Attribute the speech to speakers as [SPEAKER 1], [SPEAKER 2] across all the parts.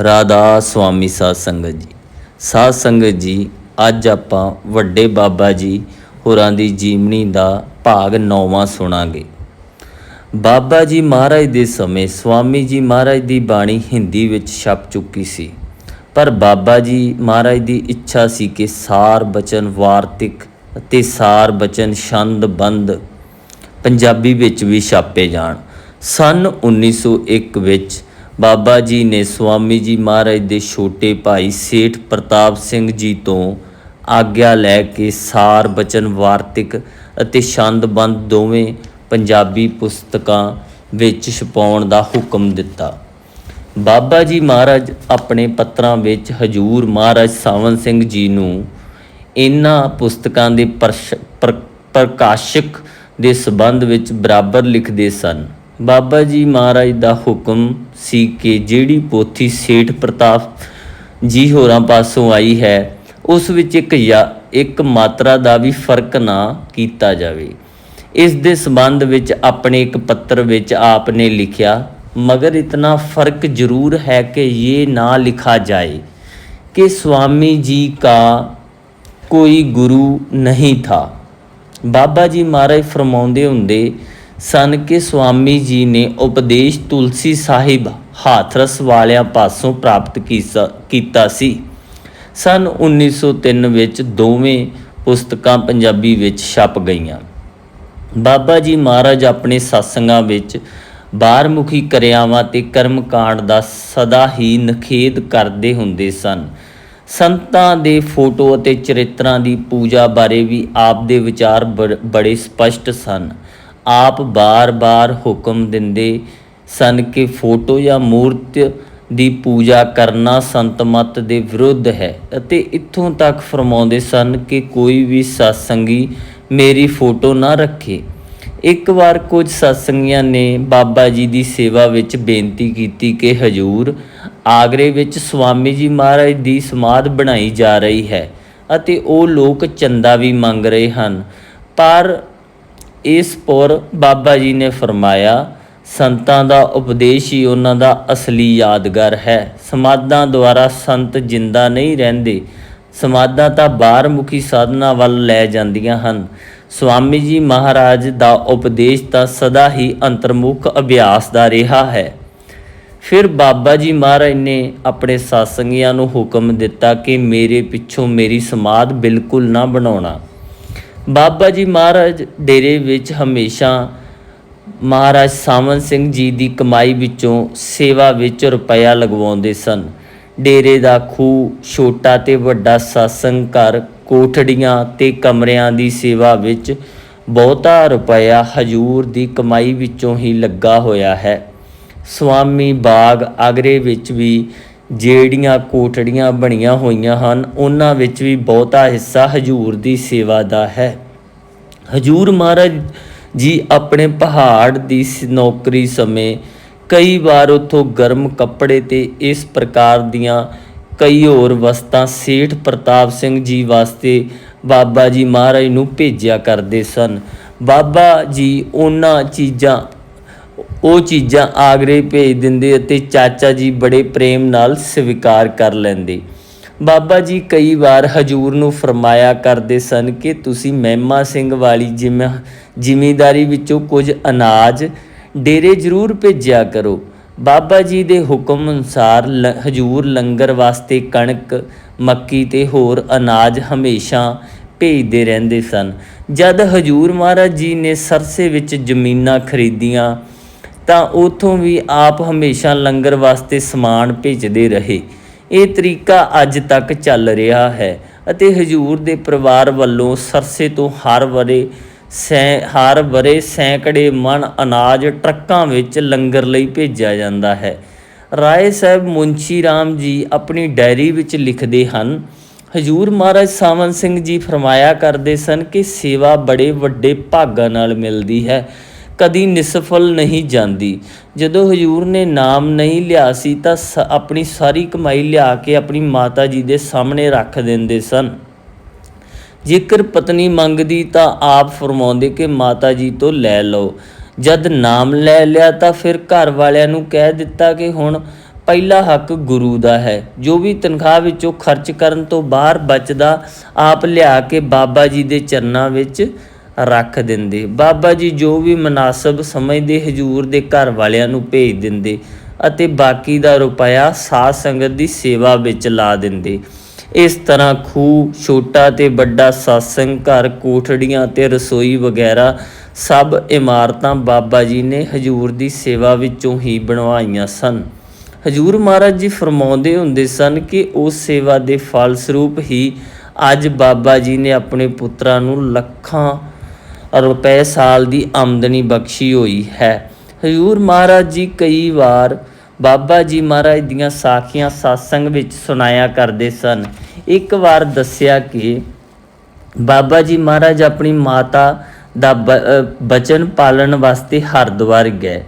[SPEAKER 1] ਰਾਧਾ ਸੁਆਮੀ ਸਾਧ ਸੰਗਤ ਜੀ। ਸਾਧ ਸੰਗਤ ਜੀ, ਅੱਜ ਆਪਾਂ ਵੱਡੇ ਬਾਬਾ ਜੀ ਹੋਰਾਂ ਦੀ ਜੀਵਨੀ ਦਾ ਭਾਗ 9ਵਾਂ ਸੁਣਾਂਗੇ। ਬਾਬਾ ਜੀ ਮਹਾਰਾਜ ਦੇ ਸਮੇਂ ਸੁਆਮੀ ਜੀ ਮਹਾਰਾਜ ਦੀ ਬਾਣੀ ਹਿੰਦੀ ਵਿੱਚ ਛਪ ਚੁੱਕੀ ਸੀ। ਪਰ ਬਾਬਾ ਜੀ ਮਹਾਰਾਜ ਦੀ ਇੱਛਾ ਸੀ ਕਿ ਸਾਰ ਬਚਨ ਵਾਰਤਿਕ ਅਤੇ ਸਾਰ ਬਚਨ ਛੰਦ ਬੰਦ ਪੰਜਾਬੀ ਵਿੱਚ ਵੀ ਛਾਪੇ ਜਾਣ। ਸਨ 1901 ਵਿੱਚ ਬਾਬਾ ਜੀ ਨੇ ਸੁਆਮੀ ਜੀ ਮਹਾਰਾਜ ਦੇ ਛੋਟੇ ਭਾਈ ਸੇਠ ਪ੍ਰਤਾਪ ਸਿੰਘ ਜੀ ਤੋਂ ਆਗਿਆ ਲੈ ਕੇ ਸਾਰ, ਬਚਨ, ਵਾਰਤਿਕ ਅਤੇ ਛੰਦਬੰਦ ਦੋਵੇਂ ਪੰਜਾਬੀ ਪੁਸਤਕਾਂ ਵਿੱਚ ਛਪਾਉਣ ਦਾ ਹੁਕਮ ਦਿੱਤਾ। ਬਾਬਾ ਜੀ ਮਹਾਰਾਜ ਆਪਣੇ ਪੱਤਰਾਂ ਵਿੱਚ ਹਜੂਰ ਮਹਾਰਾਜ ਸਾਵਨ ਸਿੰਘ ਜੀ ਨੂੰ ਇਹਨਾਂ ਪੁਸਤਕਾਂ ਦੇ ਪ੍ਰਸ਼- ਪ੍ਰਕਾਸ਼ਕ ਦੇ ਸਬੰਧ ਵਿੱਚ ਬਰਾਬਰ ਲਿਖਦੇ ਸਨ। ਬਾਬਾ ਜੀ ਮਹਾਰਾਜ ਦਾ ਹੁਕਮ ਸੀ ਕਿ ਜਿਹੜੀ ਪੋਥੀ ਸੇਠ ਪ੍ਰਤਾਪ ਜੀ ਹੋਰਾਂ ਪਾਸੋਂ ਆਈ ਹੈ ਉਸ ਵਿੱਚ ਇੱਕ ਜਾਂ ਇੱਕ ਮਾਤਰਾ ਦਾ ਵੀ ਫਰਕ ਨਾ ਕੀਤਾ ਜਾਵੇ ਇਸ ਦੇ ਸੰਬੰਧ ਵਿੱਚ ਆਪਣੇ ਇੱਕ ਪੱਤਰ ਵਿੱਚ ਆਪ ਨੇ ਲਿਖਿਆ ਮਗਰ ਇਤਨਾ ਫਰਕ ਜ਼ਰੂਰ ਹੈ ਕਿ ਇਹ ਨਾ ਲਿਖਾ ਜਾਏ कि स्वामी जी का कोई गुरु नहीं था ਬਾਬਾ ਜੀ ਮਹਾਰਾਜ ਫਰਮਾਉਂਦੇ ਹੁੰਦੇ ਸਨ ਕਿ ਸੁਆਮੀ ਜੀ ਨੇ ਉਪਦੇਸ਼ ਤੁਲਸੀ ਸਾਹਿਬ ਹਾਥਰਸ ਵਾਲਿਆਂ ਪਾਸੋਂ ਪ੍ਰਾਪਤ ਕੀਤਾ ਸੀ। ਸਨ 1903 ਵਿੱਚ ਦੋਵੇਂ ਪੁਸਤਕਾਂ ਪੰਜਾਬੀ ਵਿੱਚ ਛਪ ਗਈਆਂ। ਬਾਬਾ ਜੀ ਮਹਾਰਾਜ ਆਪਣੇ satsanga ਵਿੱਚ ਬਾਹਰਮੁਖੀ ਕਿਰਿਆਵਾਂ ਤੇ ਕਰਮਕਾਂਡ ਦਾ ਸਦਾ ਹੀ ਨਖੇਦ ਕਰਦੇ ਹੁੰਦੇ ਸਨ। ਸੰਤਾਂ ਦੇ ਫੋਟੋ ਅਤੇ ਚਰਿੱਤਰਾਂ ਦੀ ਪੂਜਾ ਬਾਰੇ ਵੀ ਆਪ ਦੇ ਵਿਚਾਰ ਬੜ- ਬੜੇ ਸਪਸ਼ਟ ਸਨ। ਆਪ ਬਾਰ-ਬਾਰ ਹੁਕਮ ਦਿੰਦੇ ਸਨ ਕਿ ਫੋਟੋ ਜਾਂ ਮੂਰਤ ਦੀ ਪੂਜਾ ਕਰਨਾ ਸੰਤ ਮਤ ਦੇ ਵਿਰੁੱਧ ਹੈ ਅਤੇ ਇੱਥੋਂ ਤੱਕ ਫਰਮਾਉਂਦੇ ਸਨ ਕਿ ਕੋਈ ਵੀ ਸਤਸੰਗੀ ਮੇਰੀ ਫੋਟੋ ਨਾ ਰੱਖੇ। ਇੱਕ ਵਾਰ ਕੁਝ ਸਤਸੰਗੀਆਂ ਨੇ ਬਾਬਾ ਜੀ ਦੀ ਸੇਵਾ ਵਿੱਚ ਬੇਨਤੀ ਕੀਤੀ ਕਿ ਹਜੂਰ ਆਗਰੇ ਵਿੱਚ ਸਵਾਮੀ ਜੀ ਮਹਾਰਾਜ ਦੀ ਸਮਾਧ ਬਣਾਈ ਜਾ ਰਹੀ ਹੈ ਅਤੇ ਉਹ ਲੋਕ ਚੰਦਾ ਵੀ ਮੰਗ ਰਹੇ ਹਨ। ਪਰ ਇਸ ਪਰ ਬਾਬਾ ਜੀ ਨੇ ਫਰਮਾਇਆ, ਸੰਤਾਂ ਦਾ ਉਪਦੇਸ਼ ਹੀ ਉਹਨਾਂ ਦਾ ਅਸਲੀ ਯਾਦਗਾਰ ਹੈ। ਸਮਾਧਾਂ ਦੁਆਰਾ ਸੰਤ ਜਿੰਦਾ ਨਹੀਂ ਰਹਿੰਦੇ। ਸਮਾਧਾਂ ਤਾਂ ਬਾਹਰਮੁਖੀ ਸਾਧਨਾ ਵੱਲ ਲੈ ਜਾਂਦੀਆਂ ਹਨ। ਸਵਾਮੀ ਜੀ ਮਹਾਰਾਜ ਦਾ ਉਪਦੇਸ਼ ਤਾਂ ਸਦਾ ਹੀ ਅੰਤਰਮੁਖ ਅਭਿਆਸ ਦਾ ਰਿਹਾ ਹੈ। ਫਿਰ ਬਾਬਾ ਜੀ ਮਹਾਰਾਜ ਨੇ ਆਪਣੇ ਸਾਸੰਗੀਆਂ ਨੂੰ ਹੁਕਮ ਦਿੱਤਾ ਕਿ ਮੇਰੇ ਪਿੱਛੋਂ ਮੇਰੀ ਸਮਾਧ ਬਿਲਕੁਲ ਨਾ ਬਣਾਉਣਾ। ਬਾਬਾ ਜੀ ਮਹਾਰਾਜ ਡੇਰੇ ਵਿੱਚ ਹਮੇਸ਼ਾ ਮਹਾਰਾਜ ਸਾਵਨ ਸਿੰਘ ਜੀ ਦੀ ਕਮਾਈ ਵਿੱਚੋਂ ਸੇਵਾ ਵਿੱਚ ਰੁਪਇਆ ਲਗਵਾਉਂਦੇ ਸਨ। ਡੇਰੇ ਦਾ ਖੂਹ ਛੋਟਾ ਤੇ ਵੱਡਾ satsang ਘਰ, ਕੋਠੜੀਆਂ ਤੇ ਕਮਰਿਆਂ ਦੀ ਸੇਵਾ ਵਿੱਚ ਬਹੁਤਾ ਰੁਪਇਆ ਹਜੂਰ ਦੀ ਕਮਾਈ ਵਿੱਚੋਂ ਹੀ ਲੱਗਾ ਹੋਇਆ ਹੈ। ਸੁਆਮੀ ਬਾਗ ਆਗਰੇ ਵਿੱਚ ਵੀ ਜਿਹੜੀਆਂ ਕੋਠੜੀਆਂ ਬਣੀਆਂ ਹੋਈਆਂ ਹਨ, ਉਹਨਾਂ ਵਿੱਚ ਵੀ ਬਹੁਤਾ ਹਿੱਸਾ ਹਜੂਰ ਦੀ ਸੇਵਾ ਦਾ ਹੈ। ਹਜੂਰ ਮਹਾਰਾਜ ਜੀ ਆਪਣੇ ਪਹਾੜ ਦੀ ਸ- ਨੌਕਰੀ ਸਮੇਂ ਕਈ ਵਾਰ ਉਥੋਂ ਗਰਮ ਕੱਪੜੇ ਤੇ ਇਸ ਪ੍ਰਕਾਰ ਦੀਆਂ ਕਈ ਹੋਰ ਵਸਤਾਂ ਸੇਠ ਪ੍ਰਤਾਪ ਸਿੰਘ ਜੀ ਵਾਸਤੇ ਬਾਬਾ ਜੀ ਮਹਾਰਾਜ ਨੂੰ ਭੇਜਿਆ ਕਰਦੇ ਸਨ। ਬਾਬਾ ਜੀ ਉਹਨਾਂ ਚੀਜ਼ਾਂ ਉਹ ਚੀਜ਼ਾਂ ਆਗਰੇ ਭੇਜ ਦਿੰਦੇ ਅਤੇ ਚਾਚਾ ਜੀ ਬੜੇ ਪ੍ਰੇਮ ਨਾਲ ਸਵੀਕਾਰ ਕਰ ਲੈਂਦੇ। ਬਾਬਾ ਜੀ ਕਈ ਵਾਰ ਹਜੂਰ ਨੂੰ ਫਰਮਾਇਆ ਕਰਦੇ ਸਨ ਕਿ ਤੁਸੀਂ ਮਹਿਮਾ ਸਿੰਘ ਵਾਲੀ ਜਿਮ, ਜ਼ਿਮੀਦਾਰੀ ਵਿੱਚੋਂ ਕੁਝ ਅਨਾਜ ਡੇਰੇ ਜ਼ਰੂਰ ਭੇਜਿਆ ਕਰੋ। ਬਾਬਾ ਜੀ ਦੇ ਹੁਕਮ ਅਨੁਸਾਰ ਲ- ਹਜੂਰ ਲੰਗਰ ਵਾਸਤੇ ਕਣਕ, ਮੱਕੀ ਤੇ ਹੋਰ ਅਨਾਜ ਹਮੇਸ਼ਾ ਭੇਜਦੇ ਰਹਿੰਦੇ ਸਨ। ਜਦ ਹਜੂਰ ਮਹਾਰਾਜ ਜੀ ਨੇ ਸਰਸੇ ਵਿੱਚ ਜ਼ਮੀਨਾਂ ਖਰੀਦੀਆਂ ਤਾਂ ਉਥੋਂ ਵੀ ਆਪ ਹਮੇਸ਼ਾ ਲੰਗਰ ਵਾਸਤੇ ਸਮਾਨ ਭੇਜਦੇ ਰਹੇ। ਇਹ ਤਰੀਕਾ ਅੱਜ ਤੱਕ ਚੱਲ ਰਿਹਾ ਹੈ ਅਤੇ ਹਜੂਰ ਦੇ ਪਰਿਵਾਰ ਵੱਲੋਂ ਸਰਸੇ ਤੋਂ ਹਰ ਵਰੇ ਸੈ, ਹਰ ਵਰੇ ਸੈਂਕੜੇ ਮਣ ਅਨਾਜ ਟਰੱਕਾਂ ਵਿੱਚ ਲੰਗਰ ਲਈ ਭੇਜਿਆ ਜਾਂਦਾ ਹੈ। ਰਾਏ ਸਾਹਿਬ ਮੁੰਸ਼ੀ ਰਾਮ ਜੀ ਆਪਣੀ ਡਾਇਰੀ ਵਿੱਚ ਲਿਖਦੇ ਹਨ, ਹਜੂਰ ਮਹਾਰਾਜ ਸਾਵਨ ਸਿੰਘ ਜੀ ਫਰਮਾਇਆ ਕਰਦੇ ਸਨ ਕਿ ਸੇਵਾ ਬੜੇ ਵੱਡੇ ਭਾਗਾਂ ਨਾਲ ਮਿਲਦੀ ਹੈ। ਕਦੀ ਨਿਸਫਲ ਨਹੀਂ ਜਾਂਦੀ। ਜਦੋਂ ਹਜੂਰ ਨੇ ਨਾਮ ਨਹੀਂ ਲਿਆ ਸੀ ਤਾਂ ਆਪਣੀ ਸਾਰੀ ਕਮਾਈ ਲਿਆ ਕੇ ਆਪਣੀ ਮਾਤਾ ਜੀ ਦੇ ਸਾਹਮਣੇ ਰੱਖ ਦਿੰਦੇ ਸਨ। ਜੇਕਰ ਪਤਨੀ ਮੰਗਦੀ ਤਾਂ ਆਪ ਫਰਮਾਉਂਦੇ ਕਿ ਮਾਤਾ ਜੀ ਤੋਂ ਲੈ ਲਓ। ਜਦ ਨਾਮ ਲੈ ਲਿਆ ਤਾਂ ਫਿਰ ਘਰ ਵਾਲਿਆਂ ਨੂੰ ਕਹਿ ਦਿੱਤਾ ਕਿ ਹੁਣ ਪਹਿਲਾ ਹੱਕ ਗੁਰੂ ਦਾ ਹੈ। ਜੋ ਵੀ ਤਨਖਾਹ ਵਿੱਚੋਂ ਖਰਚ ਕਰਨ ਤੋਂ ਬਾਹਰ ਬਚਦਾ, ਆਪ ਲਿਆ ਕੇ ਬਾਬਾ ਜੀ ਦੇ ਚਰਨਾਂ ਵਿੱਚ ਰੱਖ ਦਿੰਦੇ। ਬਾਬਾ ਜੀ ਜੋ ਵੀ ਮناسب ਸਮਝਦੇ ਹਜੂਰ ਦੇ ਘਰ ਵਾਲਿਆਂ ਨੂੰ ਭੇਜ ਦਿੰਦੇ ਅਤੇ ਬਾਕੀ ਦਾ ਰੁਪਇਆ ਸਾਧ ਸੰਗਤ ਦੀ ਸੇਵਾ ਵਿੱਚ ਲਾ ਦਿੰਦੇ। ਇਸ ਤਰ੍ਹਾਂ ਖੂਹ, ਛੋਟਾ ਤੇ ਵੱਡਾ ਸਾਸੰਗ ਘਰ, ਕੋਠੜੀਆਂ ਤੇ ਰਸੋਈ ਵਗੈਰਾ ਸਭ ਇਮਾਰਤਾਂ ਬਾਬਾ ਜੀ ਨੇ ਹਜੂਰ ਦੀ ਸੇਵਾ ਵਿੱਚੋਂ ਹੀ ਬਣਵਾਈਆਂ ਸਨ। ਹਜੂਰ ਮਹਾਰਾਜ ਜੀ ਫਰਮਾਉਂਦੇ ਹੁੰਦੇ ਸਨ ਕਿ ਉਸ ਸੇਵਾ ਦੇ ਫਲ ਸਰੂਪ ਹੀ ਅੱਜ ਬਾਬਾ ਜੀ ਨੇ ਆਪਣੇ ਪੁੱਤਰਾਂ ਨੂੰ ਲੱਖਾਂ ਰੁਪਏ ਸਾਲ ਦੀ ਆਮਦਨੀ ਬਖਸ਼ੀ ਹੋਈ ਹੈ। ਹਜੂਰ ਮਹਾਰਾਜ ਜੀ ਕਈ ਵਾਰ ਬਾਬਾ ਜੀ ਮਹਾਰਾਜ ਦੀਆਂ ਸਾਖੀਆਂ satsang ਵਿੱਚ ਸੁਣਾਇਆ ਕਰਦੇ ਸਨ। ਇੱਕ ਵਾਰ ਦੱਸਿਆ ਕਿ ਬਾਬਾ ਜੀ ਮਹਾਰਾਜ ਆਪਣੀ ਮਾਤਾ ਦਾ ਬਚਨ ਪਾਲਣ ਵਾਸਤੇ ਹਰਿਦੁਆਰ ਗਏ।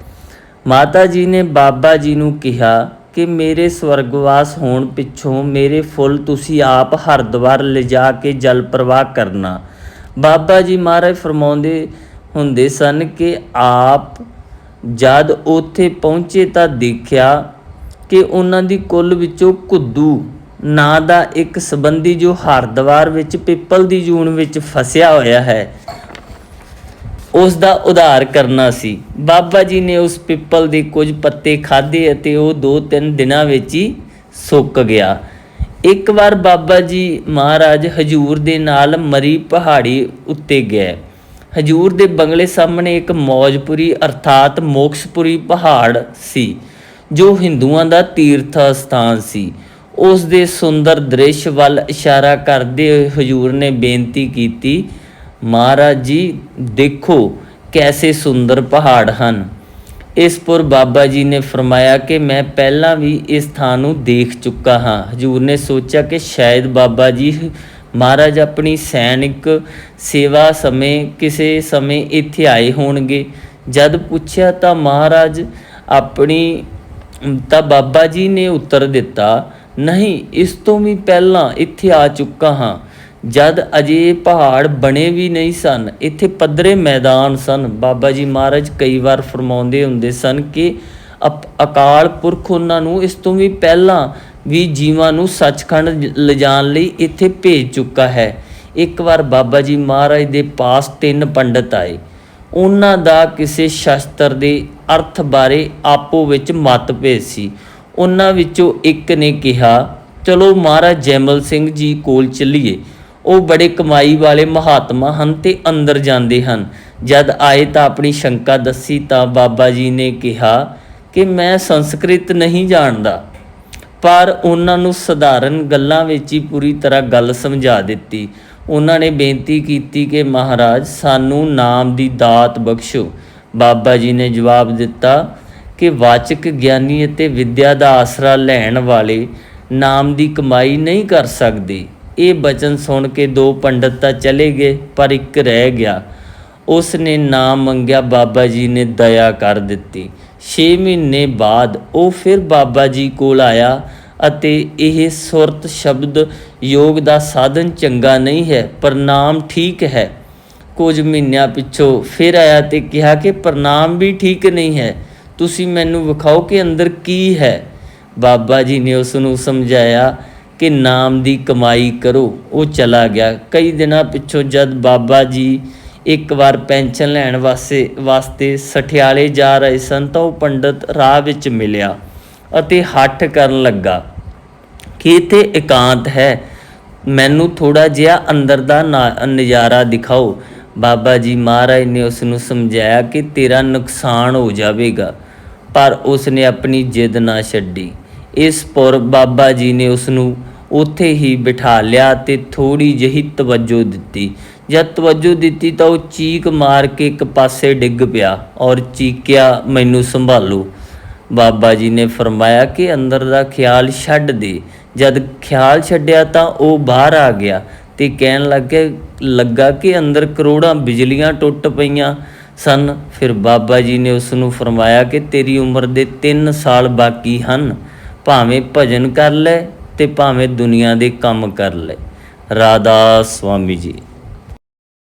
[SPEAKER 1] ਮਾਤਾ ਜੀ ਨੇ ਬਾਬਾ ਜੀ ਨੂੰ ਕਿਹਾ ਕਿ ਮੇਰੇ ਸਵਰਗਵਾਸ ਹੋਣ ਪਿੱਛੋਂ ਮੇਰੇ ਫੁੱਲ ਤੁਸੀਂ ਆਪ ਹਰਿਦੁਆਰ ਲਿਜਾ ਕੇ ਜਲ ਪ੍ਰਵਾਹ ਕਰਨਾ। ਬਾਬਾ ਜੀ ਮਹਾਰਾਜ ਫਰਮਾਉਂਦੇ ਹੁੰਦੇ ਸਨ ਕਿ ਆਪ ਜਦ ਉੱਥੇ ਪਹੁੰਚੇ ਤਾਂ ਦੇਖਿਆ ਕਿ ਉਹਨਾਂ ਦੀ ਕੁੱਲ ਵਿੱਚੋਂ ਕੁੱਦੂ ਨਾਂ ਦਾ ਇੱਕ ਸੰਬੰਧੀ ਜੋ ਹਰਿਦੁਆਰ ਵਿੱਚ ਪਿੱਪਲ ਦੀ ਜੂਨ ਵਿੱਚ ਫਸਿਆ ਹੋਇਆ ਹੈ ਉਸ ਦਾ ਉਧਾਰ ਕਰਨਾ ਸੀ। ਬਾਬਾ ਜੀ ਨੇ ਉਸ ਪਿੱਪਲ ਦੇ ਕੁਝ ਪੱਤੇ ਖਾਧੇ ਅਤੇ ਉਹ 2-3 ਦਿਨਾਂ ਵਿੱਚ ਹੀ ਸੁੱਕ ਗਿਆ। ਇੱਕ ਵਾਰ ਬਾਬਾ ਜੀ ਮਹਾਰਾਜ ਹਜੂਰ ਦੇ ਨਾਲ ਮਰੀ ਪਹਾੜੀ ਉੱਤੇ ਗਏ। ਹਜੂਰ ਦੇ ਬੰਗਲੇ ਸਾਹਮਣੇ ਇੱਕ ਮੌਜਪੁਰੀ ਅਰਥਾਤ ਮੋਕਸ਼ਪੁਰੀ ਪਹਾੜ ਸੀ, ਜੋ ਹਿੰਦੂਆਂ ਦਾ ਤੀਰਥ ਸਥਾਨ ਸੀ। ਉਸ ਦੇ ਸੁੰਦਰ ਦ੍ਰਿਸ਼ ਵੱਲ ਇਸ਼ਾਰਾ ਕਰਦੇ ਹੋਏ ਹਜੂਰ ਨੇ ਬੇਨਤੀ ਕੀਤੀ, ਮਹਾਰਾਜ ਜੀ, ਦੇਖੋ ਕੈਸੇ ਸੁੰਦਰ ਪਹਾੜ ਹਨ। ਇਸ ਪੁਰ ਬਾਬਾ ਜੀ ਨੇ ਫਰਮਾਇਆ ਕਿ ਮੈਂ ਪਹਿਲਾਂ ਵੀ ਇਸ ਥਾਂ ਨੂੰ ਦੇਖ ਚੁੱਕਾ ਹਾਂ। ਹਜੂਰ ਨੇ ਸੋਚਿਆ ਕਿ ਸ਼ਾਇਦ ਬਾਬਾ ਜੀ ਮਹਾਰਾਜ ਆਪਣੀ ਸੈਨਿਕ ਸੇਵਾ ਸਮੇਂ, ਕਿਸੇ ਸਮੇਂ ਇੱਥੇ ਆਏ ਹੋਣਗੇ। ਜਦ ਪੁੱਛਿਆ ਤਾਂ ਮਹਾਰਾਜ ਆਪਣੀ, ਤਾਂ ਬਾਬਾ ਜੀ ਨੇ ਉੱਤਰ ਦਿੱਤਾ, ਨਹੀਂ, ਇਸ ਤੋਂ ਵੀ ਪਹਿਲਾਂ ਇੱਥੇ ਆ ਚੁੱਕਾ ਹਾਂ। ਜਦ ਅਜੇ ਪਹਾੜ ਬਣੇ ਵੀ ਨਹੀਂ ਸਨ, ਇੱਥੇ ਪੱਧਰੇ ਮੈਦਾਨ ਸਨ। ਬਾਬਾ ਜੀ ਮਹਾਰਾਜ ਕਈ ਵਾਰ ਫਰਮਾਉਂਦੇ ਹੁੰਦੇ ਸਨ ਕਿ ਅਪ- ਅਕਾਲ ਪੁਰਖ ਉਹਨਾਂ ਨੂੰ ਇਸ ਤੋਂ ਵੀ ਪਹਿਲਾਂ ਵੀ ਜੀਵਾਂ ਨੂੰ ਸੱਚਖੰਡ ਲਿਜਾਣ ਲਈ ਇੱਥੇ ਭੇਜ ਚੁੱਕਾ ਹੈ। ਇੱਕ ਵਾਰ ਬਾਬਾ ਜੀ ਮਹਾਰਾਜ ਦੇ ਪਾਸ ਤਿੰਨ ਪੰਡਤ ਆਏ। ਉਹਨਾਂ ਦਾ ਕਿਸੇ ਸ਼ਸਤਰ ਦੇ ਅਰਥ ਬਾਰੇ ਆਪੋ ਵਿੱਚ ਮਤਭੇਦ ਸੀ। ਉਹਨਾਂ ਵਿੱਚੋਂ ਇੱਕ ਨੇ ਕਿਹਾ, ਚਲੋ ਮਹਾਰਾਜ ਜੈਮਲ ਸਿੰਘ ਜੀ ਕੋਲ ਚੱਲੀਏ। ਉਹ ਬੜੇ ਕਮਾਈ ਵਾਲੇ ਮਹਾਤਮਾ ਹਨ ਤੇ ਅੰਦਰ ਜਾਂਦੇ ਹਨ। ਜਦ ਆਏ ਤਾਂ ਆਪਣੀ ਸ਼ੰਕਾ ਦੱਸੀ ਤਾਂ ਬਾਬਾ ਜੀ ਨੇ ਕਿਹਾ ਕਿ ਮੈਂ ਸੰਸਕ੍ਰਿਤ ਨਹੀਂ ਜਾਣਦਾ, ਪਰ ਉਹਨਾਂ ਨੂੰ ਸਧਾਰਨ ਗੱਲਾਂ ਵਿੱਚ ਹੀ ਪੂਰੀ ਤਰ੍ਹਾਂ ਗੱਲ ਸਮਝਾ ਦਿੱਤੀ। ਉਹਨਾਂ ਨੇ ਬੇਨਤੀ ਕੀਤੀ ਕਿ ਮਹਾਰਾਜ, ਸਾਨੂੰ ਨਾਮ ਦੀ ਦਾਤ ਬਖਸ਼ੋ। ਬਾਬਾ ਜੀ ਨੇ ਜਵਾਬ ਦਿੱਤਾ ਕਿ ਵਾਚਕ ਗਿਆਨੀ ਅਤੇ ਵਿਦਿਆ ਦਾ ਆਸਰਾ ਲੈਣ ਵਾਲੇ ਨਾਮ ਦੀ ਕਮਾਈ ਨਹੀਂ ਕਰ ਸਕਦੇ। ਇਹ ਬਚਨ ਸੁਣ ਕੇ ਦੋ ਪੰਡਤ ਤਾਂ ਚਲੇ ਗਏ, ਪਰ ਇੱਕ ਰਹਿ ਗਿਆ। ਉਸ ਨੇ ਨਾਮ ਮੰਗਿਆ, ਬਾਬਾ ਜੀ ਨੇ ਦਇਆ ਕਰ ਦਿੱਤੀ। 6 ਮਹੀਨੇ ਬਾਅਦ ਉਹ ਫਿਰ ਬਾਬਾ ਜੀ ਕੋਲ ਆਇਆ ਅਤੇ ਇਹ ਸੁਰਤ ਸ਼ਬਦ ਯੋਗ ਦਾ ਸਾਧਨ ਚੰਗਾ ਨਹੀਂ ਹੈ ਪ੍ਰਣਾਮ ਠੀਕ ਹੈ। ਕੁਝ ਮਹੀਨਿਆਂ ਪਿੱਛੋਂ ਫਿਰ ਆਇਆ ਤੇ ਕਿਹਾ ਕਿ ਪ੍ਰਣਾਮ ਵੀ ਠੀਕ ਨਹੀਂ ਹੈ। ਤੁਸੀਂ ਮੈਨੂੰ ਵਿਖਾਓ ਕਿ ਅੰਦਰ ਕੀ ਹੈ। ਬਾਬਾ ਜੀ ਨੇ ਉਸ ਨੂੰ ਸਮਝਾਇਆ ਕਿ ਨਾਮ ਦੀ ਕਮਾਈ ਕਰੋ। ਉਹ ਚਲਾ ਗਿਆ। ਕਈ ਦਿਨਾਂ ਪਿੱਛੋਂ ਜਦ ਬਾਬਾ ਜੀ ਇੱਕ ਵਾਰ ਪੈਨਸ਼ਨ ਲੈਣ ਵਾਸਤੇ ਵਾਸਤੇ ਸਠਿਆਲੇ ਜਾ ਰਹੇ ਸਨ ਤਾਂ ਉਹ ਪੰਡਤ ਰਾਹ ਵਿੱਚ ਮਿਲਿਆ ਅਤੇ ਹੱਠ ਕਰਨ ਲੱਗਾ। ਕਿ ਇੱਥੇ ਇਕਾਂਤ ਹੈ? ਮੈਨੂੰ ਥੋੜਾ ਜਿਹਾ ਅੰਦਰ ਦਾ ਨਾ- ਨਜ਼ਾਰਾ ਦਿਖਾਓ। ਬਾਬਾ ਜੀ ਮਹਾਰਾਜ ਨੇ ਉਸ ਨੂੰ ਸਮਝਾਇਆ ਕਿ ਤੇਰਾ ਨੁਕਸਾਨ ਹੋ ਜਾਵੇਗਾ। ਪਰ ਉਸ ਨੇ ਆਪਣੀ ਜਿੱਦ ਨਾ ਛੱਡੀ। ਇਸ ਪੁਰ ਬਾਬਾ ਜੀ ਨੇ ਉਸ ਨੂੰ ਉੱਥੇ ਹੀ ਬਿਠਾ ਲਿਆ ਤੇ ਥੋੜੀ ਜਿਹੀ ਤਵੱਜੋ ਦਿੱਤੀ। ਜਦ ਤਵੱਜੋ ਦਿੱਤੀ ਤਾਂ ਉਹ ਚੀਕ ਮਾਰ ਕੇ ਇੱਕ ਪਾਸੇ ਡਿੱਗ ਪਿਆ ਔਰ ਚੀਕਿਆ, ਮੈਨੂੰ ਸੰਭਾਲੋ। ਬਾਬਾ ਜੀ ਨੇ ਫਰਮਾਇਆ ਕਿ ਅੰਦਰ ਦਾ ਖਿਆਲ ਛੱਡ ਦੇ। ਜਦ ਖਿਆਲ ਛੱਡਿਆ ਤਾਂ ਉਹ ਬਾਹਰ ਆ ਗਿਆ ਤੇ ਕਹਿਣ ਲੱਗੇ, ਲੱਗਾ ਕਿ ਅੰਦਰ ਕਰੋੜਾਂ ਬਿਜਲੀਆਂ ਟੁੱਟ ਪਈਆਂ ਸਨ। ਫਿਰ ਬਾਬਾ ਜੀ ਨੇ ਉਸ ਨੂੰ ਫਰਮਾਇਆ ਕਿ ਤੇਰੀ ਉਮਰ ਦੇ 3 ਸਾਲ ਬਾਕੀ ਹਨ। ਭਾਵੇਂ ਭਜਨ ਕਰ ਲੈ ਤੇ ਭਾਵੇਂ ਦੁਨੀਆ ਦੇ ਕੰਮ ਕਰ ਲੈ। ਰਾਧਾ ਸੁਆਮੀ ਜੀ।